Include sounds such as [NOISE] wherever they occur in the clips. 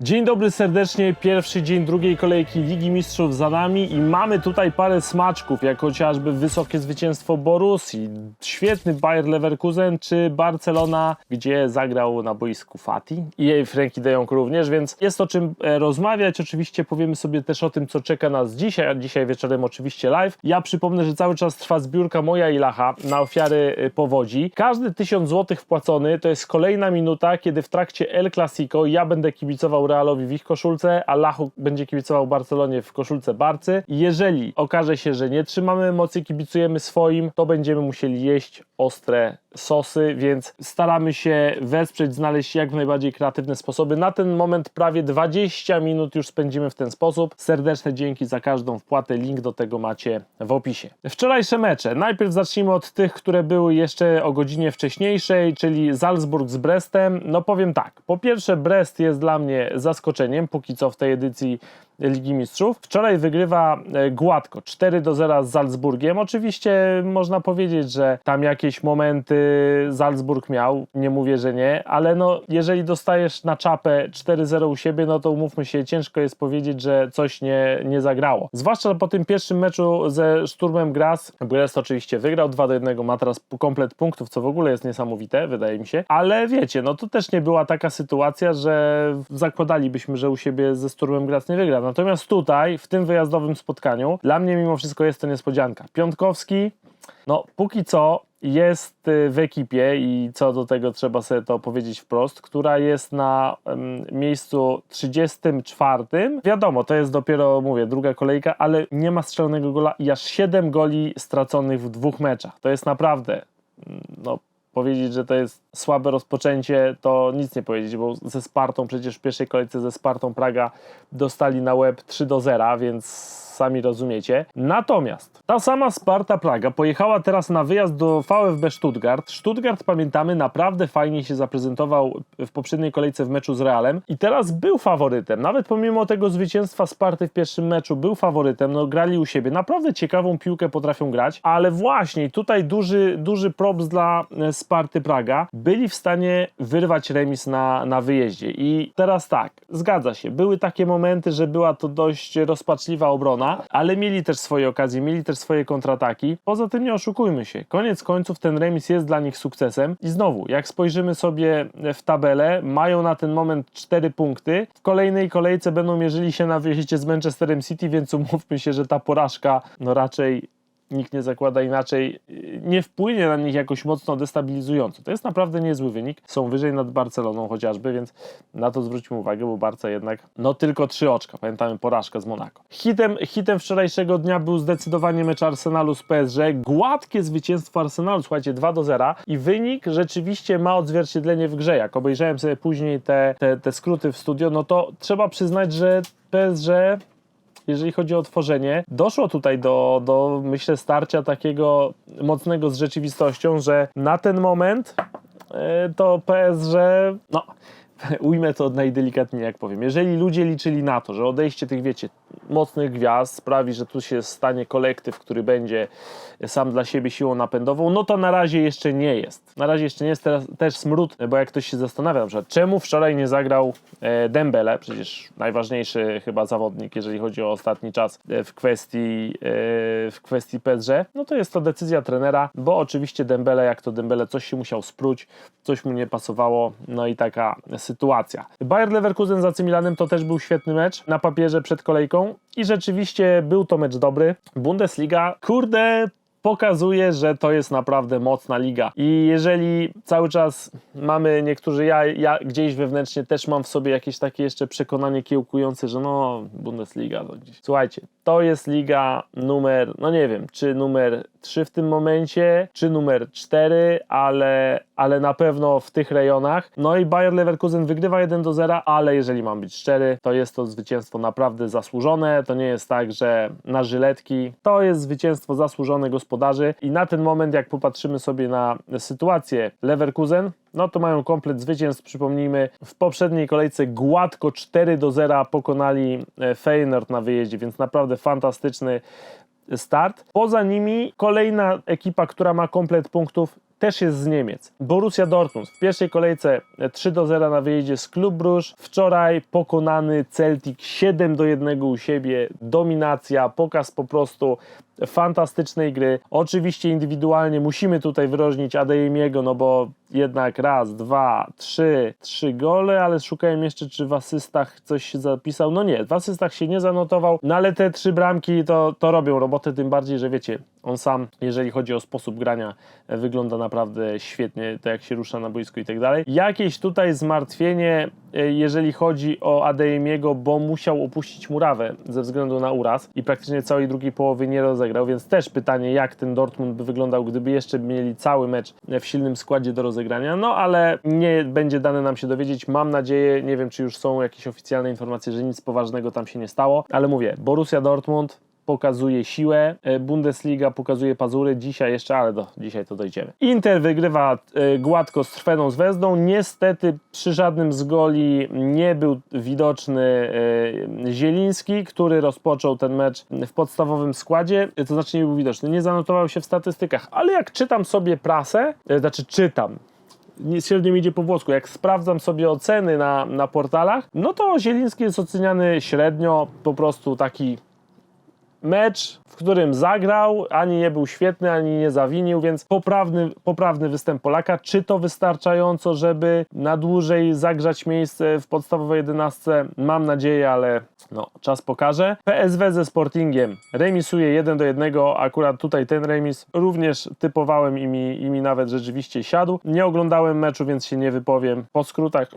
Dzień dobry serdecznie, pierwszy dzień drugiej kolejki Ligi Mistrzów za nami i mamy tutaj parę smaczków, jak chociażby wysokie zwycięstwo Borussii, świetny Bayer Leverkusen czy Barcelona, gdzie zagrał na boisku Fati i jej Frankie de Jong również, więc jest o czym e, rozmawiać. Oczywiście powiemy sobie też o tym, co czeka nas dzisiaj, a dzisiaj wieczorem oczywiście live. Ja przypomnę, że cały czas trwa zbiórka moja i Lacha na ofiary e, powodzi. Każdy tysiąc złotych wpłacony to jest kolejna minuta, kiedy w trakcie El Clasico ja będę kibicował Realowi w ich koszulce, a Lachu będzie kibicował Barcelonie w koszulce Barcy. Jeżeli okaże się, że nie trzymamy emocji, kibicujemy swoim, to będziemy musieli jeść ostre sosy, więc staramy się wesprzeć, znaleźć jak najbardziej kreatywne sposoby. Na ten moment prawie 20 minut już spędzimy w ten sposób. Serdeczne dzięki za każdą wpłatę. Link do tego macie w opisie. Wczorajsze mecze. Najpierw zacznijmy od tych, które były jeszcze o godzinie wcześniejszej, czyli Salzburg z Brestem. No powiem tak. Po pierwsze, Brest jest dla mnie zaskoczeniem, póki co w tej edycji Ligi Mistrzów. Wczoraj wygrywa e, gładko 4 do 0 z Salzburgiem. Oczywiście można powiedzieć, że tam jakieś momenty Salzburg miał, nie mówię, że nie, ale no jeżeli dostajesz na czapę 4-0 u siebie, no to umówmy się, ciężko jest powiedzieć, że coś nie, nie zagrało. Zwłaszcza po tym pierwszym meczu ze Szturmem Graz. Brest oczywiście wygrał 2 do 1, ma teraz komplet punktów, co w ogóle jest niesamowite, wydaje mi się, ale wiecie, no to też nie była taka sytuacja, że zakładalibyśmy, że u siebie ze Szturmem Graz nie wygra. Natomiast tutaj, w tym wyjazdowym spotkaniu, dla mnie mimo wszystko jest to niespodzianka. Piątkowski, no póki co jest y, w ekipie i co do tego trzeba sobie to powiedzieć wprost, która jest na em, miejscu 34. Wiadomo, to jest dopiero, mówię, druga kolejka, ale nie ma strzelonego gola i aż 7 goli straconych w dwóch meczach. To jest naprawdę, mm, no powiedzieć, że to jest słabe rozpoczęcie, to nic nie powiedzieć, bo ze Spartą, przecież w pierwszej kolejce ze Spartą Praga dostali na łeb 3 do 0, więc sami rozumiecie. Natomiast ta sama Sparta Praga pojechała teraz na wyjazd do VfB Stuttgart. Stuttgart, pamiętamy, naprawdę fajnie się zaprezentował w poprzedniej kolejce w meczu z Realem i teraz był faworytem. Nawet pomimo tego zwycięstwa Sparty w pierwszym meczu był faworytem, no grali u siebie. Naprawdę ciekawą piłkę potrafią grać, ale właśnie tutaj duży, duży props dla e, Sparty Praga. Byli w stanie wyrwać remis na, na wyjeździe. I teraz tak, zgadza się, były takie momenty, że była to dość rozpaczliwa obrona, ale mieli też swoje okazje, mieli też swoje kontrataki. Poza tym nie oszukujmy się, koniec końców ten remis jest dla nich sukcesem. I znowu, jak spojrzymy sobie w tabelę, mają na ten moment 4 punkty. W kolejnej kolejce będą mierzyli się na wyjeździe z Manchesterem City, więc umówmy się, że ta porażka no raczej nikt nie zakłada inaczej, yy, nie wpłynie na nich jakoś mocno destabilizująco. To jest naprawdę niezły wynik. Są wyżej nad Barceloną chociażby, więc na to zwróćmy uwagę, bo Barca jednak no tylko trzy oczka. Pamiętamy porażkę z Monako. Hitem, hitem wczorajszego dnia był zdecydowanie mecz Arsenalu z PSG. Gładkie zwycięstwo Arsenalu, słuchajcie, 2 do 0 i wynik rzeczywiście ma odzwierciedlenie w grze. Jak obejrzałem sobie później te, te, te skróty w studio, no to trzeba przyznać, że PSG jeżeli chodzi o tworzenie, doszło tutaj do, do myślę, starcia takiego mocnego z rzeczywistością, że na ten moment e, to PSG, no [LAUGHS] ujmę to najdelikatniej jak powiem. Jeżeli ludzie liczyli na to, że odejście tych, wiecie, mocnych gwiazd sprawi, że tu się stanie kolektyw, który będzie sam dla siebie siłą napędową, no to na razie jeszcze nie jest. Na razie jeszcze nie jest teraz też smród, bo jak ktoś się zastanawia, na przykład, czemu wczoraj nie zagrał e, Dembele, przecież najważniejszy chyba zawodnik, jeżeli chodzi o ostatni czas e, w kwestii, e, w kwestii PSG, no to jest to decyzja trenera, bo oczywiście Dembele, jak to Dembele, coś się musiał spróć, coś mu nie pasowało, no i taka sytuacja. Bayer Leverkusen z Milanem to też był świetny mecz na papierze przed kolejką i rzeczywiście był to mecz dobry. Bundesliga, kurde, pokazuje, że to jest naprawdę mocna liga. I jeżeli cały czas mamy niektórzy, ja, ja gdzieś wewnętrznie też mam w sobie jakieś takie jeszcze przekonanie kiełkujące, że no Bundesliga, no gdzieś. słuchajcie, to jest liga numer, no nie wiem, czy numer 3 w tym momencie, czy numer 4, ale, ale na pewno w tych rejonach. No i Bayer Leverkusen wygrywa 1 do 0, ale jeżeli mam być szczery, to jest to zwycięstwo naprawdę zasłużone. To nie jest tak, że na żyletki. To jest zwycięstwo zasłużone gospodarzy i na ten moment, jak popatrzymy sobie na sytuację Leverkusen, no to mają komplet zwycięstw. Przypomnijmy, w poprzedniej kolejce gładko 4 do 0 pokonali e, Feyenoord na wyjeździe, więc naprawdę fantastyczny start. Poza nimi kolejna ekipa, która ma komplet punktów, też jest z Niemiec. Borussia Dortmund w pierwszej kolejce 3 do 0 na wyjeździe z Klub Bruges. Wczoraj pokonany Celtic 7 do 1 u siebie. Dominacja, pokaz po prostu fantastycznej gry. Oczywiście indywidualnie musimy tutaj wyróżnić Adeyemiego, no bo jednak raz, dwa, trzy, trzy gole, ale szukałem jeszcze, czy w asystach coś się zapisał. No nie, w asystach się nie zanotował, no ale te trzy bramki to, to robią robotę, tym bardziej, że wiecie, on sam, jeżeli chodzi o sposób grania, wygląda naprawdę świetnie, to jak się rusza na boisku i tak dalej. Jakieś tutaj zmartwienie, jeżeli chodzi o Adeyemiego, bo musiał opuścić murawę ze względu na uraz i praktycznie całej drugiej połowy nie rozegrał, więc też pytanie, jak ten Dortmund by wyglądał, gdyby jeszcze mieli cały mecz w silnym składzie do rozegrania, no ale nie będzie dane nam się dowiedzieć, mam nadzieję, nie wiem czy już są jakieś oficjalne informacje, że nic poważnego tam się nie stało, ale mówię, Borussia Dortmund pokazuje siłę, e, Bundesliga pokazuje pazury, dzisiaj jeszcze, ale do dzisiaj to dojdziemy. Inter wygrywa e, gładko z Trweną z Wezdą, niestety przy żadnym z goli nie był widoczny e, Zieliński, który rozpoczął ten mecz w podstawowym składzie, to znaczy nie był widoczny, nie zanotował się w statystykach, ale jak czytam sobie prasę, znaczy czytam, średnio idzie po włosku. Jak sprawdzam sobie oceny na, na portalach, no to Zieliński jest oceniany średnio, po prostu taki mecz, w którym zagrał, ani nie był świetny, ani nie zawinił, więc poprawny, poprawny występ Polaka. Czy to wystarczająco, żeby na dłużej zagrzać miejsce w podstawowej jedenastce? Mam nadzieję, ale no, czas pokaże. PSW ze Sportingiem remisuje 1 do 1, akurat tutaj ten remis również typowałem i mi, i mi nawet rzeczywiście siadł. Nie oglądałem meczu, więc się nie wypowiem. Po skrótach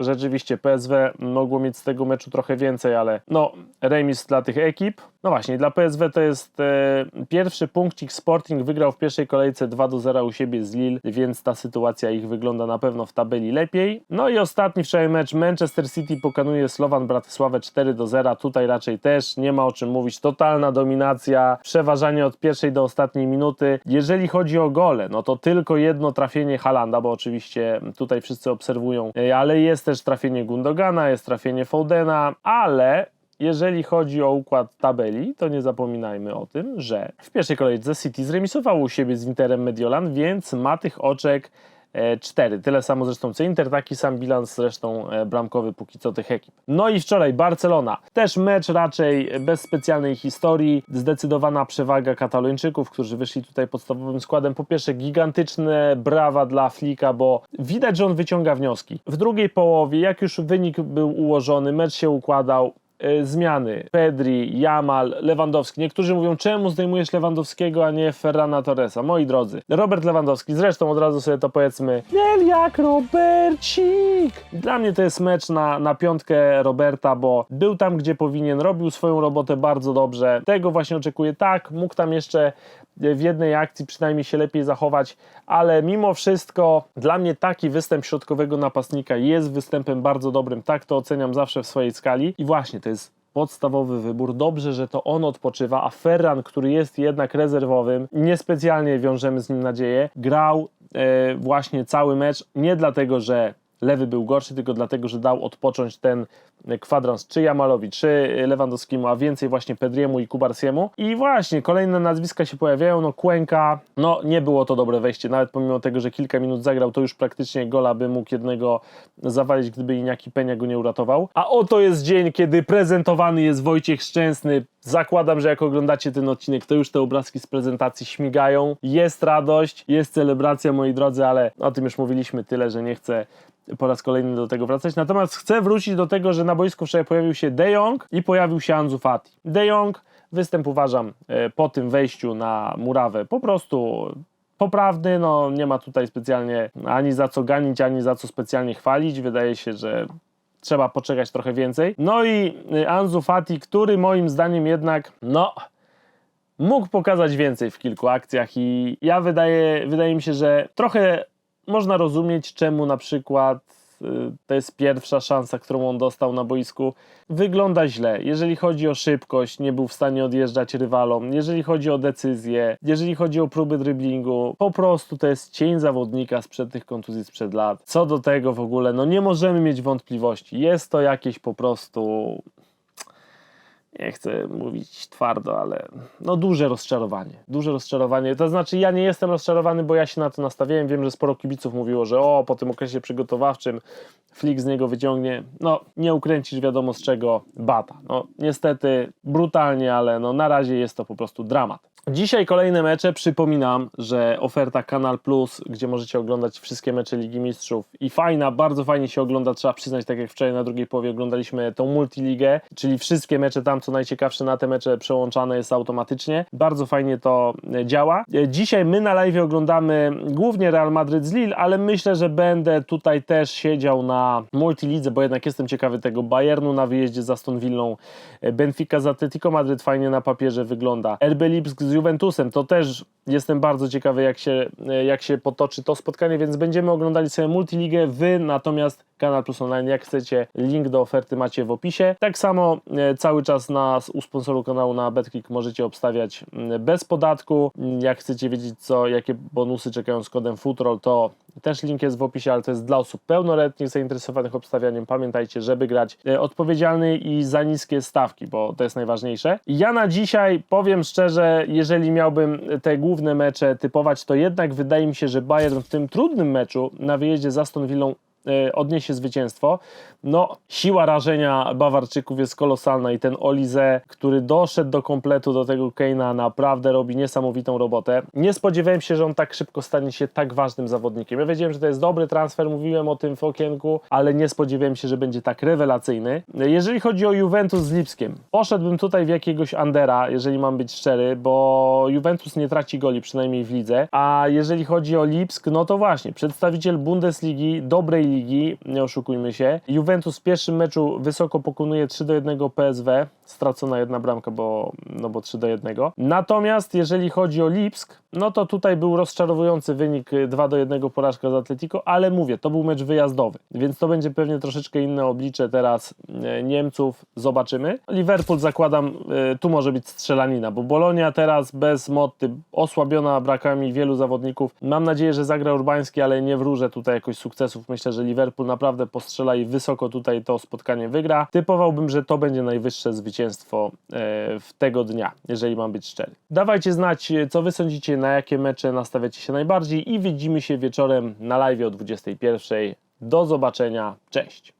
rzeczywiście PSW mogło mieć z tego meczu trochę więcej, ale no, remis dla tych ekip. No właśnie, dla PSW to jest e, pierwszy punkcik. Sporting wygrał w pierwszej kolejce 2 do 0 u siebie z Lille, więc ta sytuacja ich wygląda na pewno w tabeli lepiej. No i ostatni wczoraj mecz Manchester City pokonuje Slovan Bratysławę 4 do 0. Tutaj raczej też nie ma o czym mówić. Totalna dominacja, przeważanie od pierwszej do ostatniej minuty. Jeżeli chodzi o gole, no to tylko jedno trafienie Halanda, bo oczywiście tutaj wszyscy obserwują, e, ale jest też trafienie Gundogana, jest trafienie Foudena, ale jeżeli chodzi o układ tabeli, to nie zapominajmy o tym, że w pierwszej kolejce City zremisowało u siebie z Interem Mediolan, więc ma tych oczek e, cztery. Tyle samo zresztą co Inter, taki sam bilans zresztą e, bramkowy póki co tych ekip. No i wczoraj Barcelona. Też mecz raczej bez specjalnej historii. Zdecydowana przewaga Katalończyków, którzy wyszli tutaj podstawowym składem. Po pierwsze gigantyczne brawa dla Flika, bo widać, że on wyciąga wnioski. W drugiej połowie, jak już wynik był ułożony, mecz się układał, e, zmiany. Pedri, Jamal, Lewandowski. Niektórzy mówią, czemu zdejmujesz Lewandowskiego, a nie Ferrana Torresa? Moi drodzy, Robert Lewandowski, zresztą od razu sobie to powiedzmy, nie jak Robercik! Dla mnie to jest mecz na, na piątkę Roberta, bo był tam, gdzie powinien, robił swoją robotę bardzo dobrze. Tego właśnie oczekuję. Tak, mógł tam jeszcze w jednej akcji przynajmniej się lepiej zachować, ale mimo wszystko dla mnie taki występ środkowego napastnika jest występem bardzo dobrym. Tak to oceniam zawsze w swojej skali. I właśnie to jest podstawowy wybór. Dobrze, że to on odpoczywa, a Ferran, który jest jednak rezerwowym, niespecjalnie wiążemy z nim nadzieję, grał e, właśnie cały mecz. Nie dlatego, że lewy był gorszy, tylko dlatego, że dał odpocząć ten kwadrans czy Jamalowi, czy Lewandowskiemu, a więcej właśnie Pedriemu i Kubarsiemu. I właśnie kolejne nazwiska się pojawiają, no Kłęka, no nie było to dobre wejście, nawet pomimo tego, że kilka minut zagrał, to już praktycznie gola by mógł jednego zawalić, gdyby Iniaki Penia go nie uratował. A oto jest dzień, kiedy prezentowany jest Wojciech Szczęsny. Zakładam, że jak oglądacie ten odcinek, to już te obrazki z prezentacji śmigają. Jest radość, jest celebracja, moi drodzy, ale o tym już mówiliśmy tyle, że nie chcę po raz kolejny do tego wracać. Natomiast chcę wrócić do tego, że na boisku wczoraj pojawił się De Jong i pojawił się Ansu Fati. De Jong, występ uważam e, po tym wejściu na murawę po prostu poprawny, no nie ma tutaj specjalnie ani za co ganić, ani za co specjalnie chwalić. Wydaje się, że trzeba poczekać trochę więcej. No i y, Ansu Fati, który moim zdaniem jednak, no mógł pokazać więcej w kilku akcjach i ja wydaje, wydaje mi się, że trochę można rozumieć, czemu na przykład y, to jest pierwsza szansa, którą on dostał na boisku. Wygląda źle. Jeżeli chodzi o szybkość, nie był w stanie odjeżdżać rywalom. Jeżeli chodzi o decyzję, jeżeli chodzi o próby driblingu, po prostu to jest cień zawodnika sprzed tych kontuzji sprzed lat. Co do tego w ogóle, no nie możemy mieć wątpliwości. Jest to jakieś po prostu nie chcę mówić twardo, ale no duże rozczarowanie. Duże rozczarowanie. To znaczy ja nie jestem rozczarowany, bo ja się na to nastawiałem. Wiem, że sporo kibiców mówiło, że o, po tym okresie przygotowawczym Flick z niego wyciągnie. No, nie ukręcisz wiadomo z czego bata. No, niestety brutalnie, ale no na razie jest to po prostu dramat. Dzisiaj kolejne mecze. Przypominam, że oferta Kanal Plus, gdzie możecie oglądać wszystkie mecze Ligi Mistrzów i fajna, bardzo fajnie się ogląda, trzeba przyznać, tak jak wczoraj na drugiej połowie oglądaliśmy tą multiligę, czyli wszystkie mecze tam, co najciekawsze na te mecze przełączane jest automatycznie. Bardzo fajnie to e, działa. E, Dzisiaj my na live oglądamy głównie Real Madryt z Lille, ale myślę, że będę tutaj też siedział na multilidze, bo jednak jestem ciekawy tego Bayernu na wyjeździe za Aston Villą, e, Benfica z Atletico Madryt fajnie na papierze wygląda. RB Lipsk z Juventusem, to też jestem bardzo ciekawy jak się, e, jak się potoczy to spotkanie, więc będziemy oglądali sobie multiligę, wy natomiast Kanal Plus Online, jak chcecie, link do oferty macie w opisie. Tak samo e, cały czas nas u sponsoru kanału na BetClick możecie obstawiać bez podatku. Jak chcecie wiedzieć co, jakie bonusy czekają z kodem FUTROL, to też link jest w opisie, ale to jest dla osób pełnoletnich zainteresowanych obstawianiem. Pamiętajcie, żeby grać e, odpowiedzialny i za niskie stawki, bo to jest najważniejsze. Ja na dzisiaj powiem szczerze, jeżeli miałbym te główne mecze typować, to jednak wydaje mi się, że Bayern w tym trudnym meczu na wyjeździe z Aston Villą odniesie zwycięstwo. No, siła rażenia Bawarczyków jest kolosalna i ten Olize, który doszedł do kompletu do tego Keina, naprawdę robi niesamowitą robotę. Nie spodziewałem się, że on tak szybko stanie się tak ważnym zawodnikiem. Ja wiedziałem, że to jest dobry transfer, mówiłem o tym w okienku, ale nie spodziewałem się, że będzie tak rewelacyjny. Jeżeli chodzi o Juventus z Lipskiem, poszedłbym tutaj w jakiegoś Andera, jeżeli mam być szczery, bo Juventus nie traci goli, przynajmniej w lidze, a jeżeli chodzi o Lipsk, no to właśnie, przedstawiciel Bundesligi, dobrej ligi, nie oszukujmy się. Juventus w pierwszym meczu wysoko pokonuje 3 do 1 PSW, stracona jedna bramka, bo, no bo 3 do 1. Natomiast jeżeli chodzi o Lipsk, no to tutaj był rozczarowujący wynik y, 2 do 1 porażka z Atletico, ale mówię, to był mecz wyjazdowy, więc to będzie pewnie troszeczkę inne oblicze teraz e, Niemców, zobaczymy. Liverpool zakładam, e, tu może być strzelanina, bo Bolonia teraz bez Motty, osłabiona brakami wielu zawodników. Mam nadzieję, że zagra Urbański, ale nie wróżę tutaj jakoś sukcesów. Myślę, że Liverpool naprawdę postrzela i wysoko tutaj to spotkanie wygra. Typowałbym, że to będzie najwyższe zwycięstwo w tego dnia, jeżeli mam być szczery. Dawajcie znać, co wy sądzicie, na jakie mecze nastawiacie się najbardziej i widzimy się wieczorem na live o 21. Do zobaczenia, cześć!